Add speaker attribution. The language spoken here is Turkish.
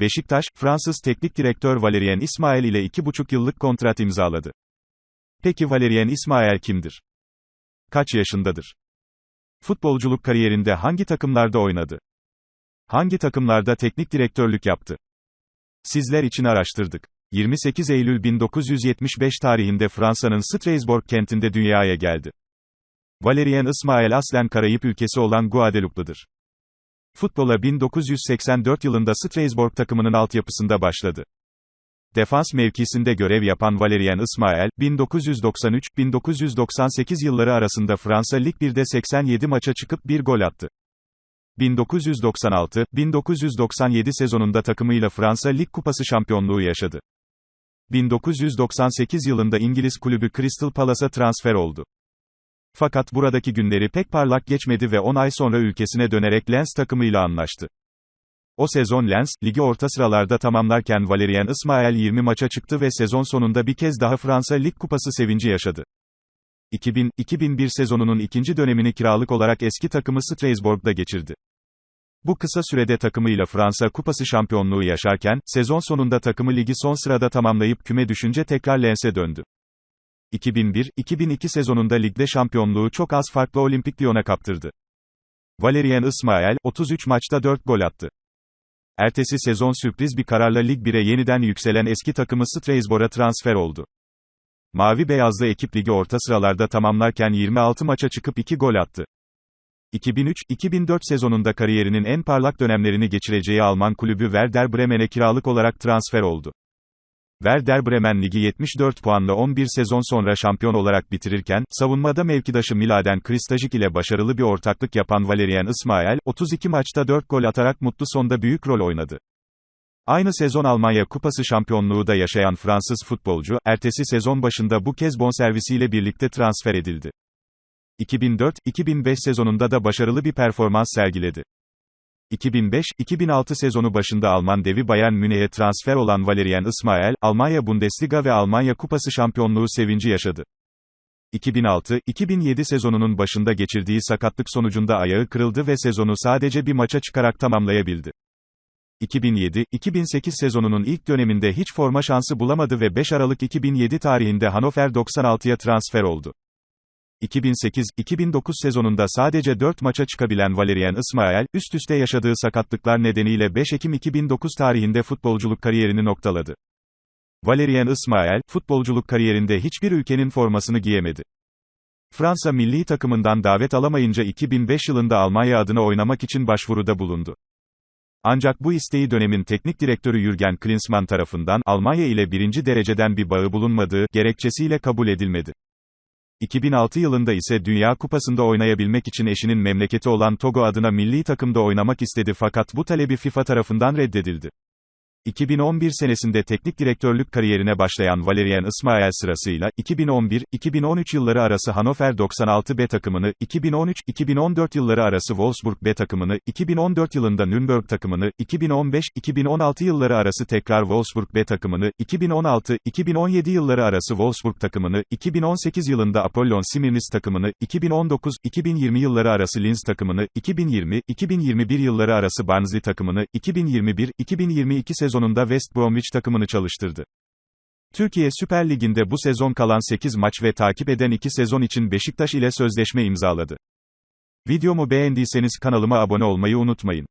Speaker 1: Beşiktaş, Fransız teknik direktör Valérien İsmaël ile 2,5 yıllık kontrat imzaladı. Peki Valérien İsmaël kimdir? Kaç yaşındadır? Futbolculuk kariyerinde hangi takımlarda oynadı? Hangi takımlarda teknik direktörlük yaptı? Sizler için araştırdık. 28 Eylül 1975 tarihinde Fransa'nın Strasbourg kentinde dünyaya geldi. Valérien İsmaël aslen Karayip ülkesi olan Guadeloupe'lıdır. Futbola 1984 yılında Strasbourg takımının altyapısında başladı. Defans mevkisinde görev yapan Valérien İsmaël, 1993-1998 yılları arasında Fransa Lig 1'de 87 maça çıkıp bir gol attı. 1996-1997 sezonunda takımıyla Fransa Lig Kupası şampiyonluğu yaşadı. 1998 yılında İngiliz kulübü Crystal Palace'a transfer oldu. Fakat buradaki günleri pek parlak geçmedi ve 10 ay sonra ülkesine dönerek Lens takımıyla anlaştı. O sezon Lens, ligi orta sıralarda tamamlarken Valérien İsmaël 20 maça çıktı ve sezon sonunda bir kez daha Fransa Lig Kupası sevinci yaşadı. 2000-2001 sezonunun ikinci dönemini kiralık olarak eski takımı Strasbourg'da geçirdi. Bu kısa sürede takımıyla Fransa Kupası şampiyonluğu yaşarken, sezon sonunda takımı ligi son sırada tamamlayıp küme düşünce tekrar Lens'e döndü. 2001-2002 sezonunda ligde şampiyonluğu çok az farklı Olimpik Lyon'a kaptırdı. Valérien İsmaël, 33 maçta 4 gol attı. Ertesi sezon sürpriz bir kararla Lig 1'e yeniden yükselen eski takımı Strasbourg'a transfer oldu. Mavi beyazlı ekip ligi orta sıralarda tamamlarken 26 maça çıkıp 2 gol attı. 2003-2004 sezonunda kariyerinin en parlak dönemlerini geçireceği Alman kulübü Werder Bremen'e kiralık olarak transfer oldu. Werder Bremen ligi 74 puanla 11 sezon sonra şampiyon olarak bitirirken, savunmada mevkidaşı Miladen Kristajic ile başarılı bir ortaklık yapan Valérien İsmaël, 32 maçta 4 gol atarak mutlu sonda büyük rol oynadı. Aynı sezon Almanya Kupası şampiyonluğu da yaşayan Fransız futbolcu, ertesi sezon başında bu kez bonservisiyle birlikte transfer edildi. 2004-2005 sezonunda da başarılı bir performans sergiledi. 2005-2006 sezonu başında Alman devi Bayern Münih'e transfer olan Valérien İsmaël, Almanya Bundesliga ve Almanya Kupası şampiyonluğu sevinci yaşadı. 2006-2007 sezonunun başında geçirdiği sakatlık sonucunda ayağı kırıldı ve sezonu sadece bir maça çıkarak tamamlayabildi. 2007-2008 sezonunun ilk döneminde hiç forma şansı bulamadı ve 5 Aralık 2007 tarihinde Hannover 96'ya transfer oldu. 2008-2009 sezonunda sadece 4 maça çıkabilen Valérien İsmaël, üst üste yaşadığı sakatlıklar nedeniyle 5 Ekim 2009 tarihinde futbolculuk kariyerini noktaladı. Valérien İsmaël, futbolculuk kariyerinde hiçbir ülkenin formasını giyemedi. Fransa milli takımından davet alamayınca 2005 yılında Almanya adına oynamak için başvuruda bulundu. Ancak bu isteği dönemin teknik direktörü Jürgen Klinsmann tarafından Almanya ile birinci dereceden bir bağı bulunmadığı gerekçesiyle kabul edilmedi. 2006 yılında ise Dünya Kupası'nda oynayabilmek için eşinin memleketi olan Togo adına milli takımda oynamak istedi fakat bu talebi FIFA tarafından reddedildi. 2011 senesinde teknik direktörlük kariyerine başlayan Valérien İsmaël sırasıyla, 2011-2013 yılları arası Hannover 96 B takımını, 2013-2014 yılları arası Wolfsburg B takımını, 2014 yılında Nürnberg takımını, 2015-2016 yılları arası tekrar Wolfsburg B takımını, 2016-2017 yılları arası Wolfsburg takımını, 2018 yılında Apollon Simirnis takımını, 2019-2020 yılları arası Linz takımını, 2020-2021 yılları arası Barnsley takımını, 2021-2022 sezon sezonunda West Bromwich takımını çalıştırdı. Türkiye Süper Ligi'nde bu sezon kalan 8 maç ve takip eden 2 sezon için Beşiktaş ile sözleşme imzaladı. Videomu beğendiyseniz kanalıma abone olmayı unutmayın.